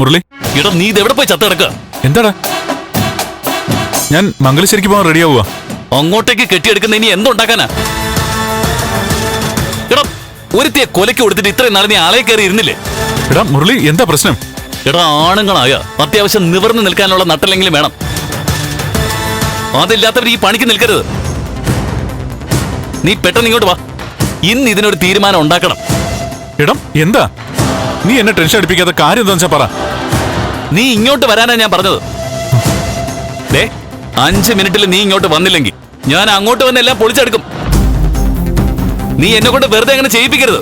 മുരളി എടാ നീ ഇത് എവിടെ പോയി ചത്ത കിടക്കുക എന്താടാ? ഞാൻ മംഗലശ്ശേരിക്ക് പോകാൻ റെഡി ആവുക അങ്ങോട്ടേക്ക് കെട്ടിയെടുക്കുന്ന ഇനി എന്തുണ്ടാക്കാനാ? എടാ ഒരുത്തിയെ കൊലയ്ക്ക് കൊടുത്തിട്ട് ഇത്രയും നാളെ നീ ആളെ കയറി ഇരുന്നില്ലേ? എടാ മുരളി എന്താ പ്രശ്നം? എടാ ആണുങ്ങളായ അത്യാവശ്യം നിവർന്നു നിൽക്കാനുള്ള നട്ടല്ലെങ്കിലും വേണം. അതില്ലാത്തവർ ഈ പണിക്ക് നിൽക്കരുത്. നീ പെട്ടെന്ന് ഇങ്ങോട്ട് വാ. ഇന്ന് ഇതിനൊരു തീരുമാനം ഉണ്ടാക്കണം. എടാ എന്താ? നീ എന്നെ ടെൻഷൻ അടിപ്പിക്കാത്ത കാര്യം എന്താ വെച്ചാ പറ. നീ ഇങ്ങോട്ട് വരാനാ ഞാൻ പറഞ്ഞത്. ദേ അഞ്ച് മിനിറ്റിൽ നീ ഇങ്ങോട്ട് വന്നില്ലെങ്കിൽ ഞാൻ അങ്ങോട്ട് വന്ന് എല്ലാം പൊളിച്ചെടുക്കും. നീ എന്നെ കൊണ്ട് വെറുതെ അങ്ങനെ ചെയ്യിപ്പിക്കരുത്.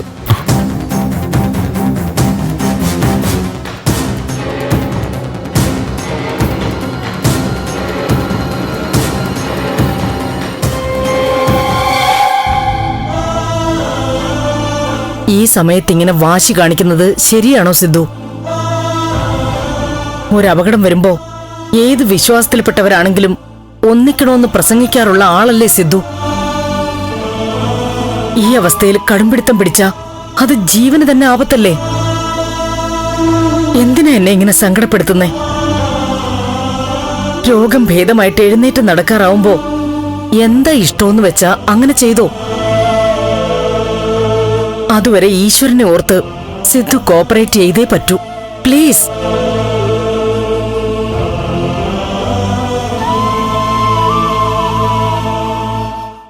ഈ സമയത്ത് ഇങ്ങനെ വാശി കാണിക്കുന്നത് ശരിയാണോ സിദ്ധു? ഒരപകടം വരുമ്പോ ഏത് വിശ്വാസത്തിൽപ്പെട്ടവരാണെങ്കിലും ഒന്നിക്കണമെന്ന് പ്രസംഗിക്കാറുള്ള ആളല്ലേ സിദ്ധു? ഈ അവസ്ഥയിൽ കടുംപിടുത്തം പിടിച്ച അത് ജീവന് തന്നെ ആപത്തല്ലേ? എന്തിനാ എന്നെ ഇങ്ങനെ സങ്കടപ്പെടുത്തുന്നേ? രോഗം ഭേദമായിട്ട് എഴുന്നേറ്റ് നടക്കാറാവുമ്പോ എന്താ ഇഷ്ടമെന്ന് വെച്ചാ അങ്ങനെ ചെയ്തോ? അതുവരെ ഈശ്വരനെ ഓർത്ത് സിദ്ധു കോപ്പറേറ്റ് ചെയ്തേ പറ്റൂ. പ്ലീസ്.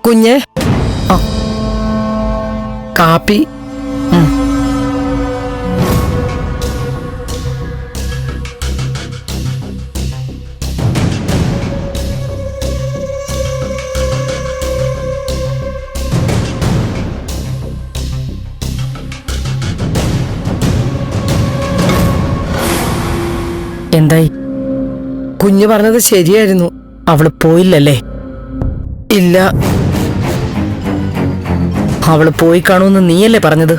കുഞ്ഞ്. കാപ്പി. എന്തായി? കുഞ്ഞു പറഞ്ഞത് ശരിയായിരുന്നു. അവൾ പോയില്ലല്ലേ? ഇല്ല. അവൾ പോയി കാണുമെന്ന് നീയല്ലേ പറഞ്ഞത്?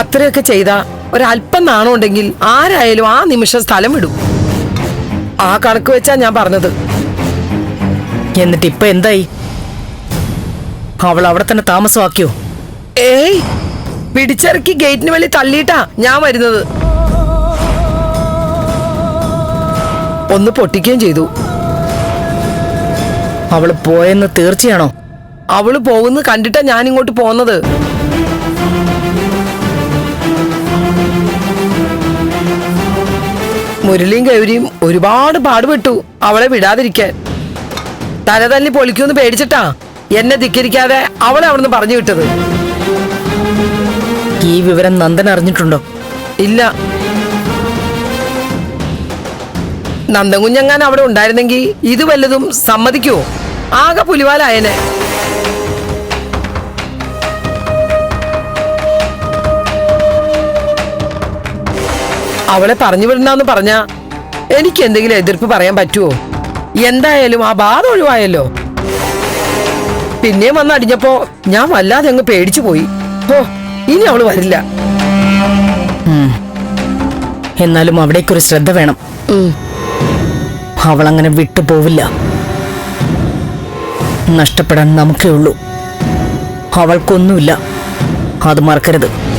അത്രയൊക്കെ ചെയ്ത ഒരല്പം നാണമുണ്ടെങ്കിൽ ആരായാലും ആ നിമിഷം സ്ഥലം വിടും. ആ കണക്ക് വെച്ചാ ഞാൻ പറഞ്ഞത്. എന്നിട്ട് ഇപ്പൊ എന്തായി? അവൾ അവിടെ തന്നെ താമസമാക്കിയോ? ഏയ് പിടിച്ചിറക്കി ഗേറ്റിന് വെളി തള്ളിയിട്ടാ ഞാൻ വരുന്നത്. ഒന്ന് പൊട്ടിക്കുകയും ചെയ്തു. അവൾ പോയെന്ന് തീർച്ചയാണോ? അവൾ പോകുന്നു കണ്ടിട്ടാ ഞാൻ ഇങ്ങോട്ട് പോന്നത് മുരളിയും ഗൗരിയും ഒരുപാട് പാടുപെട്ടു അവളെ വിടാതിരിക്കാൻ. തല തല്ലി പൊളിക്കൂന്ന് പേടിച്ചിട്ടാ എന്നെ ധിക്കരിക്കാതെ അവളെ അവിടുന്ന് പറഞ്ഞു വിട്ടത്. ഈ വിവരം നന്ദൻ അറിഞ്ഞിട്ടുണ്ടോ? ഇല്ല. നന്ദൻകുഞ്ഞങ്ങാൻ അവിടെ ഉണ്ടായിരുന്നെങ്കിൽ ഇത് വല്ലതും സമ്മതിക്കുവോ? ആകെ പുലിവാലായനെ. അവളെ പറഞ്ഞു വിടണ്ടെന്ന് പറഞ്ഞ എനിക്ക് എന്തെങ്കിലും എതിർപ്പ് പറയാൻ പറ്റുമോ എന്തായാലും ആ ബാധ ഒഴിവായല്ലോ. പിന്നെയും വന്ന് അടിഞ്ഞപ്പോ ഞാൻ വല്ലാതെ അങ്ങ് പേടിച്ചു പോയി. ഓ ഇനി അവൾ വരില്ല. എന്നാലും അവിടേക്കൊരു ശ്രദ്ധ വേണം. അവൾ അങ്ങനെ വിട്ടു പോവില്ല നഷ്ടപ്പെടാൻ നമുക്കേ ഉള്ളൂ. അവൾക്കൊന്നുമില്ല. അത് മറക്കരുത്.